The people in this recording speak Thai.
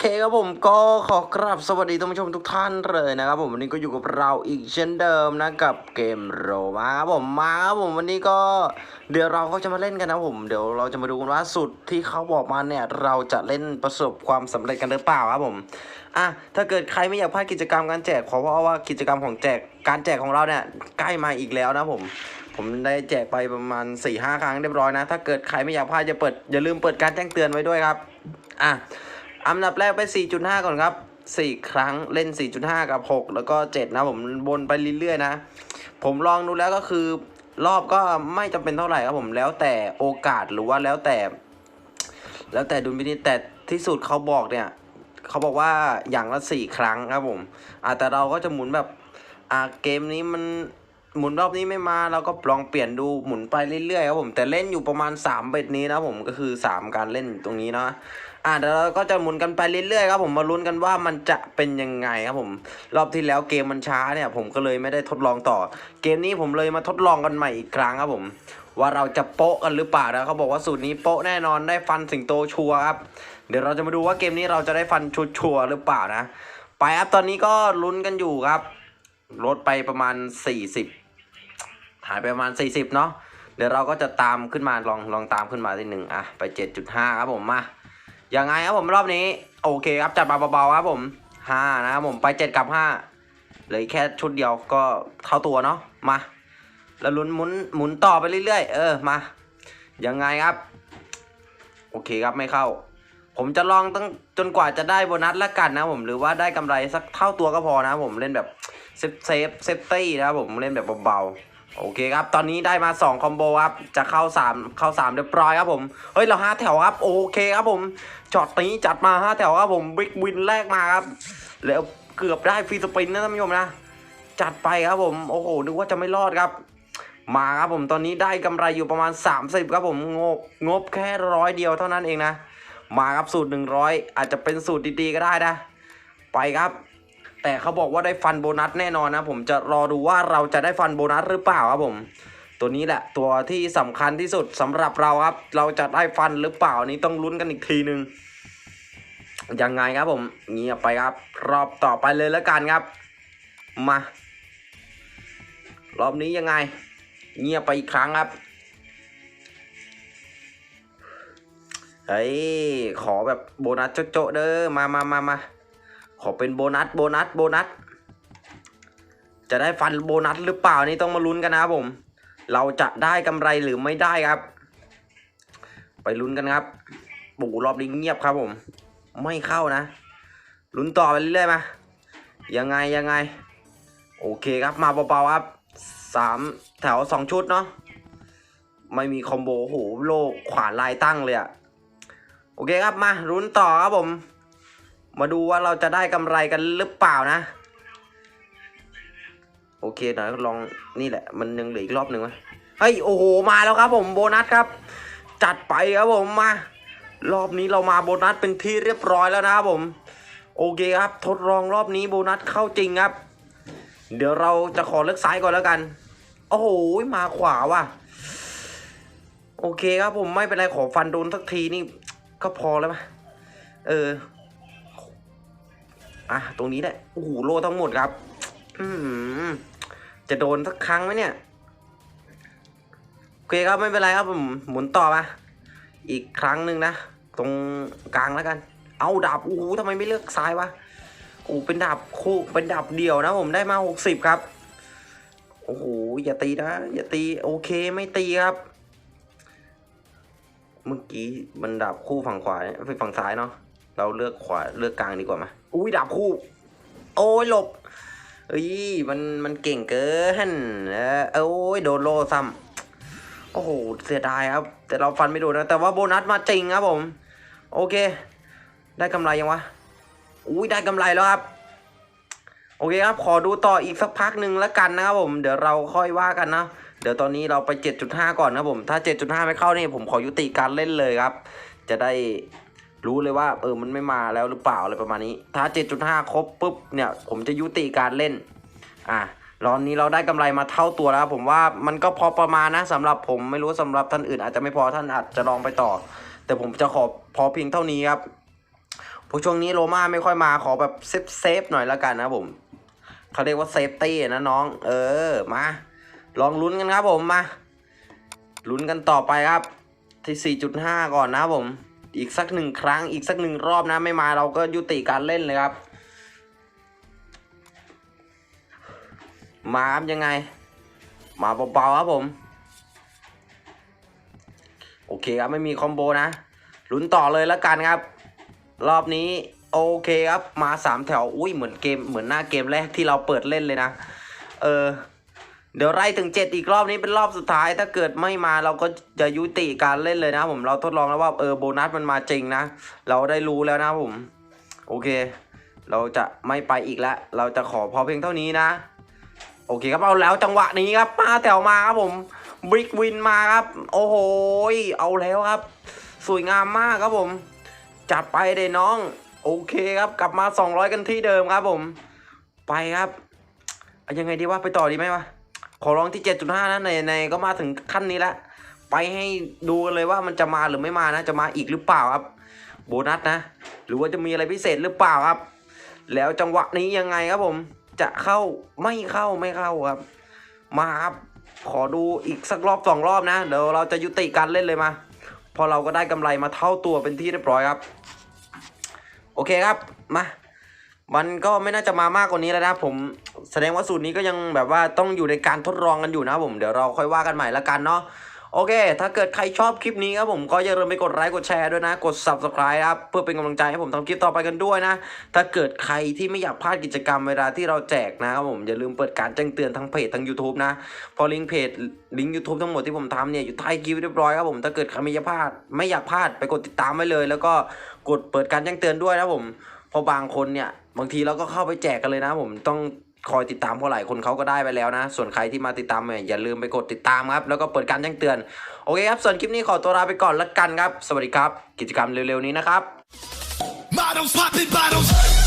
เคครับผมก็ขอกราบสวัสดีท่านผู้ชมทุกท่านเลยนะครับผมวันนี้ก็อยู่กับเราอีกเช่นเดิมนะกับเกมโรมาครับผมมาครับผมวันนี้ก็เดี๋ยวเราก็จะมาเล่นกันนะผมเดี๋ยวเราจะมาดูกันว่าสุดที่เขาบอกมาเนี่ยเราจะเล่นประสบความสำเร็จกันหรือเปล่าครับผมอะถ้าเกิดใครไม่อยากพลาดกิจกรรมการแจกเพราะว่ากิจกรรมของแจกการแจกของเราเนี่ยใกล้มาอีกแล้วนะผมผมได้แจกไปประมาณ4ี่ห้าครั้งเรียบร้อยนะ ถ้าเกิดใครไม่อยากพลาดจะเปิดอย่าลืมเปิดการแจ้งเตือนไว้ด้วยครับ อะ อันดับแรกไป 4.5 ก่อนครับ 4 ครั้งเล่น 4.5 กับ 6 แล้วก็ 7 นะผมบนไปเรื่อยๆนะ ผมลองดูแล้วก็คือรอบก็ไม่จำเป็นเท่าไหร่ครับผมแล้วแต่โอกาสหรือว่าแล้วแต่ แล้วแต่ดุลพินิจแต่ที่สุดเขาบอกเนี่ยเขาบอกว่าอย่างละสี่ครั้งครับผมอ่าแต่เราก็จะหมุนแบบอ่าเกมนี้มันหมุนรอบนี้ไม่มาเราก็ลองเปลี่ยนดูหมุนไปเรื่อยๆครับผมแต่เล่นอยู่ประมาณ3เบ็ดนี้นะผมก็คือ 3 การเล่นตรงนี้เนาะ อ่าเดี๋ยวเราก็จะหมุนกันไปเรื่อยๆครับผมมาลุ้นกันว่ามันจะเป็นยังไงครับผม รอบที่แล้วเกมมันช้าเนี่ยผมก็เลยไม่ได้ทดลองต่อ เกมนี้ผมเลยมาทดลองกันใหม่อีกครั้งครับผม ว่าเราจะโป๊ะกันหรือเปล่านะเขาบอกว่าสูตรนี้โป๊ะแน่นอนได้ฟันสิงโตชัวครับ เดี๋ยวเราจะมาดูว่าเกมนี้เราจะได้ฟันชัวร์ๆหรือเปล่านะ ไปครับตอนนี้ก็ลุ้นกันอยู่ครับลดไปประมาณ 40 หายไปประมาณ 40 เนาะเดี๋ยวเราก็จะตามขึ้นมาลองลองตามขึ้นมาทีหนึ่งอะไป 7.5 ครับผมมา ยังไงครับผมรอบนี้ โอเคครับจัดมาเบาๆครับผม5นะครับผมไป7กับ5เหลือแค่ชุดเดียวก็เท่าตัวเนาะมา แล้วลุ้นหมุนหมุนต่อไปเรื่อยๆ เออมายังไงครับ โอเคครับไม่เข้า ผมจะลองตั้งจนกว่าจะได้โบนัสละกันนะผมหรือว่าได้กำไรสักเท่าตัวก็พอนะผมเล่นแบบเซฟเซฟเซฟตี้นะครับผมเล่นแบบเบาๆ โอเคครับ ตอนนี้ได้มา 2 คอมโบครับ จะเข้า 3 เข้า 3 เรียบร้อยครับผม เฮ้ย เราห้าแถวครับ โอเคครับผมจอดนี้จัดมาห้าแถวครับผม บิ๊กวินแรกมาครับ แล้วเกือบได้ฟรีสปินนะท่านผู้ชมนะ จัดไปครับผม โอ้โห นึกว่าจะไม่รอดครับ มาครับผม ตอนนี้ได้กำไรอยู่ประมาณ 30 ครับผม งบ งบแค่ร้อยเดียวเท่านั้นเองนะ มาครับสูตร 100 อาจจะเป็นสูตรดีๆก็ได้นะ ไปครับ แต่เขาบอกว่าได้ฟันโบนัสแน่นอนนะ ผมจะรอดูว่าเราจะได้ฟันโบนัสหรือเปล่าครับผม ตัวนี้แหละตัวที่สำคัญที่สุดสำหรับเราครับ เราจะได้ฟันหรือเปล่านี้ต้องลุ้นกันอีกทีหนึ่งยังไงครับผมเงียบไปครับ รอบต่อไปเลยแล้วกันครับ มารอบนี้ยังไง เงียบไปอีกครั้งครับเฮ้ยขอแบบโบนัสโจ๊ะเด้อมามามามา ขอเป็นโบนัสโบนัสโบนัส จะได้ฟันโบนัสหรือเปล่านี่ต้องมาลุ้นกันนะครับผม เราจะได้กำไรหรือไม่ได้ครับ ไปลุ้นกันครับปู่รอบนี้เงียบครับผม ไม่เข้านะ ลุ้นต่อไปเรื่อยๆมายังไงยังไง โอเคครับมาเบาๆครับสามแถวสองชุดเนาะไม่มีคอมโบโอ้โหโลขวานลายตั้งเลยอะโอเคครับมารุ้นต่อครับผม มาดูว่าเราจะได้กำไรกันหรือเปล่านะ โอเคหน่อยลองนี่แหละ มันยังเหลืออีกรอบหนึ่งไหมเฮ้ยโอ้โหมาแล้วครับ ผมโบนัสครับ จัดไปครับผมมารอบนี้เรามาโบนัสเป็นที่เรียบร้อยแล้วนะครับผม โอเคครับ ทดลองรอบนี้โบนัสเข้าจริงครับ เดี๋ยวเราจะขอเลือกซ้ายก่อนแล้วกัน โอ้โหมาขวาว่ะ โอเคครับผมไม่เป็นไรขอฟันโดนสักทีนี่ ก็พอแล้วมั้ยเออ อะตรงนี้แหละโอ้โหโลทั้งหมดครับ อืมจะโดนสักครั้งไหมเนี่ยโอเคครับไม่เป็นไรครับผมหมุนต่อมาอีกครั้งหนึ่งนะ ตรงกลางแล้วกัน เอาดาบโอ้โหทำไมไม่เลือกซ้ายวะโอ้เป็นดาบคู่เป็นดาบเดี่ยวนะผมได้มาหกสิบครับโอ้โหอย่าตีนะอย่าตีโอเคไม่ตีครับ เมื่อกี้มันดาบคู่ฝั่งขวาไปฝั่งซ้ายเนาะ เราเลือกขวาเลือกกลางดีกว่าไหมอุ้ยดาบคู่ โอ้ยหลบเอ้ยมันมันเก่งเกินเออโอ้ยโดนโลซ้ำโอ้โหเสียดายครับ แต่เราฟันไม่โดนนะแต่ว่าโบนัสมาจริงครับผม โอเค ได้กำไรยังวะอุ้ยได้กำไรแล้วครับโอเคครับ ขอดูต่ออีกสักพักหนึ่งแล้วกันนะครับผม เดี๋ยวเราค่อยว่ากันนะ เดี๋ยวตอนนี้เราไป 7.5 ก่อนนะครับผม ถ้า 7.5 ไม่เข้านี่ผมขอยุติการเล่นเลยครับ จะได้ รู้เลยว่าเออมันไม่มาแล้วหรือเปล่าอะไรประมาณนี้ ถ้า 7.5 ครบปุ๊บเนี่ยผมจะยุติการเล่นอะตอนนี้เราได้กำไรมาเท่าตัวแล้ว ผมว่ามันก็พอประมาณนะสำหรับผมไม่รู้สำหรับท่านอื่น อาจจะไม่พอท่านอาจจะลองไปต่อ แต่ผมจะขอพอเพียงเท่านี้ครับพราะช่วงนี้โรม่าไม่ค่อยมาขอแบบเซฟเซฟหน่อยแล้วกันนะผมเขาเรียกว่าเซฟตี้นะน้อง เออมาลองลุ้นกันครับผมมาลุ้นกันต่อไปครับที่ 4.5 ก่อนนะผม อีกสักหนึ่งครั้งอีกสักหนึ่งรอบนะไม่มาเราก็ยุติการเล่นเลยครับ มาครับยังไง มาเบาๆครับผม โอเคครับไม่มีคอมโบนะลุ้นต่อเลยแล้วกันครับ รอบนี้โอเคครับมาสามแถวอุ้ยเหมือนเกมเหมือนหน้าเกมแรกที่เราเปิดเล่นเลยนะ เออ เดี๋ยวไล่ถึงเจ็ดอีกรอบนี้เป็นรอบสุดท้ายถ้าเกิดไม่มาเราก็จะยุติการเล่นเลยนะผมเราทดลองแล้วว่าเออโบนัสมันมาจริงนะ เราได้รู้แล้วนะผมโอเค เราจะไม่ไปอีกแล้ว เราจะขอพอเพียงเท่านี้นะ โอเคครับเอาแล้วจังหวะนี้ครับมาแถวมาครับผมบริกวินมาครับ โอ้โหเอาแล้วครับ สวยงามมากครับผม จัดไปเลยน้อง โอเคครับกลับมา 200 กันที่เดิมครับผม ไปครับยังไงดีว่าไปต่อดีไหมวะ ขอลองที่ 7.5นะในในก็มาถึงขั้นนี้แล้วไปให้ดูกันเลยว่ามันจะมาหรือไม่มานะ จะมาอีกหรือเปล่าครับ โบนัสนะ หรือว่าจะมีอะไรพิเศษหรือเปล่าครับ แล้วจังหวะนี้ยังไงครับผม จะเข้าไม่เข้าไม่เข้าครับ มาครับ ขอดูอีกสักรอบสองรอบนะเดี๋ยวเราจะยุติการเล่นเลยมา พอเราก็ได้กำไรมาเท่าตัวเป็นที่เรียบร้อยครับ โอเคครับมา มันก็ไม่น่าจะมามากกว่านี้แล้วนะผมแสดงว่าสูตรนี้ก็ยังแบบว่าต้องอยู่ในการทดลองกันอยู่นะผมเดี๋ยวเราค่อยว่ากันใหม่ละกันเนาะโอเค ถ้าเกิดใครชอบคลิปนี้ครับผมก็อย่าลืมไปกดไลค์กดแชร์ด้วยนะ กด subscribe ครับเพื่อเป็นกำลังใจให้ผมทำคลิปต่อไปกันด้วยนะ ถ้าเกิดใครที่ไม่อยากพลาดกิจกรรมเวลาที่เราแจกนะครับผมอย่าลืมเปิดการแจ้งเตือนทั้งเพจทั้ง YouTube นะ พอลิงก์เพจลิงก์ YouTube ทั้งหมดที่ผมทำเนี่ยอยู่ใต้คลิปเรียบร้อยครับผมถ้าเกิดใครไม่อยากพลาดไม่อยากพลาดไปกดติดตามไว้เลย แล้วก็กดเปิดการแจ้งเตือนด้วยนะผมเพราะบางคนเนี่ย บางทีเราก็เข้าไปแจกกันเลยนะ ผมต้องคอยติดตามเพราะหลายคนเขาก็ได้ไปแล้วนะ ส่วนใครที่มาติดตามเนี่ยอย่าลืมไปกดติดตามครับ แล้วก็เปิดการแจ้งเตือน โอเคครับ ส่วนคลิปนี้ขอตัวลาไปก่อนละกันครับ สวัสดีครับ กิจกรรมเร็วๆนี้นะครับ Models pop it, bottles.